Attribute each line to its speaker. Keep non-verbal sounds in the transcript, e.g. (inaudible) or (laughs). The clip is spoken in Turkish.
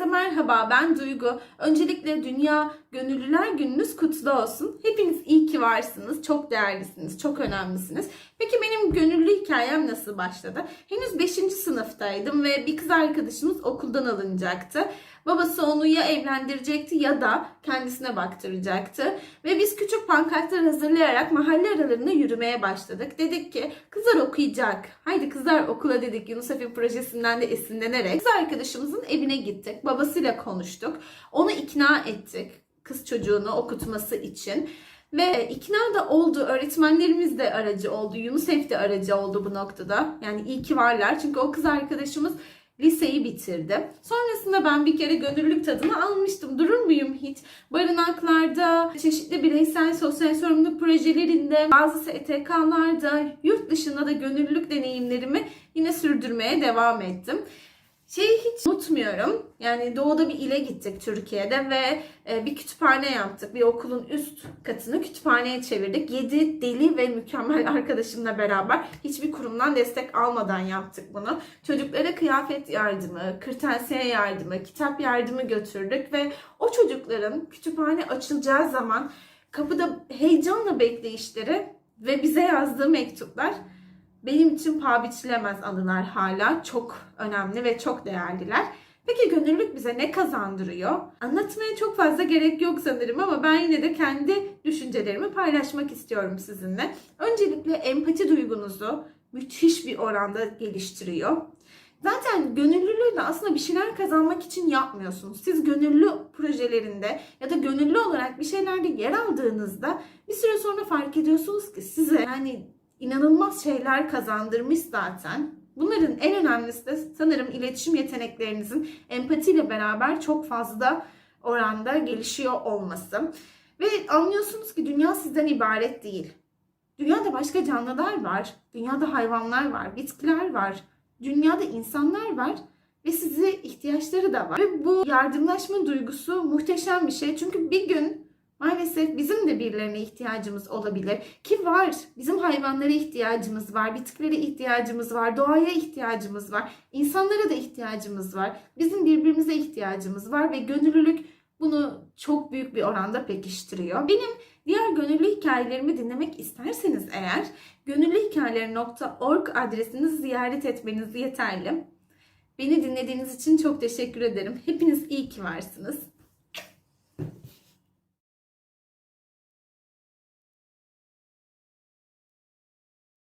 Speaker 1: Herkese merhaba ben Duygu. Öncelikle Dünya Gönüllüler Gününüz kutlu olsun. Hepiniz iyi ki varsınız. Çok değerlisiniz, çok önemlisiniz. Peki benim gönüllü hikayem nasıl başladı? Henüz 5. sınıftaydım ve bir kız arkadaşımız okuldan alınacaktı. Babası onu ya evlendirecekti ya da kendisine baktıracaktı. Ve biz küçük pankartlar hazırlayarak mahalle aralarında yürümeye başladık. Dedik ki kızlar okuyacak. Haydi kızlar okula dedik Yunus Efe projesinden de esinlenerek. Kız arkadaşımızın evine gittik. Babasıyla konuştuk. Onu ikna ettik. Kız çocuğunu okutması için. Ve ikna da oldu. Öğretmenlerimiz de aracı oldu. UNICEF de aracı oldu bu noktada. Yani iyi ki varlar. Çünkü o kız arkadaşımız liseyi bitirdi. Sonrasında ben bir kere gönüllülük tadını almıştım. Durur muyum hiç? Barınaklarda, çeşitli bireysel sosyal sorumluluk projelerinde, bazı STK'larda, yurt dışında da gönüllülük deneyimlerimi yine sürdürmeye devam ettim. Şeyi hiç unutmuyorum. Yani doğuda bir ile gittik Türkiye'de ve e, bir kütüphane yaptık. Bir okulun üst katını kütüphaneye çevirdik. 7 deli ve mükemmel (laughs) arkadaşımla beraber hiçbir kurumdan destek almadan yaptık bunu. Çocuklara kıyafet yardımı, kırtasiye yardımı, kitap yardımı götürdük ve o çocukların kütüphane açılacağı zaman kapıda heyecanla bekleyişleri ve bize yazdığı mektuplar benim için paha biçilemez anılar hala. Çok önemli ve çok değerliler. Peki gönüllülük bize ne kazandırıyor? Anlatmaya çok fazla gerek yok sanırım ama ben yine de kendi düşüncelerimi paylaşmak istiyorum sizinle. Öncelikle empati duygunuzu müthiş bir oranda geliştiriyor. Zaten gönüllülüğü de aslında bir şeyler kazanmak için yapmıyorsunuz. Siz gönüllü projelerinde ya da gönüllü olarak bir şeylerde yer aldığınızda bir süre sonra fark ediyorsunuz ki size yani inanılmaz şeyler kazandırmış zaten. Bunların en önemlisi de sanırım iletişim yeteneklerinizin empatiyle beraber çok fazla oranda gelişiyor olması. Ve anlıyorsunuz ki dünya sizden ibaret değil. Dünyada başka canlılar var. Dünyada hayvanlar var, bitkiler var. Dünyada insanlar var ve size ihtiyaçları da var. Ve bu yardımlaşma duygusu muhteşem bir şey. Çünkü bir gün Maalesef bizim de birilerine ihtiyacımız olabilir. Ki var. Bizim hayvanlara ihtiyacımız var. Bitkilere ihtiyacımız var. Doğaya ihtiyacımız var. insanlara da ihtiyacımız var. Bizim birbirimize ihtiyacımız var ve gönüllülük bunu çok büyük bir oranda pekiştiriyor. Benim diğer gönüllü hikayelerimi dinlemek isterseniz eğer gönüllühikayeleri.org adresini ziyaret etmeniz yeterli. Beni dinlediğiniz için çok teşekkür ederim. Hepiniz iyi ki varsınız.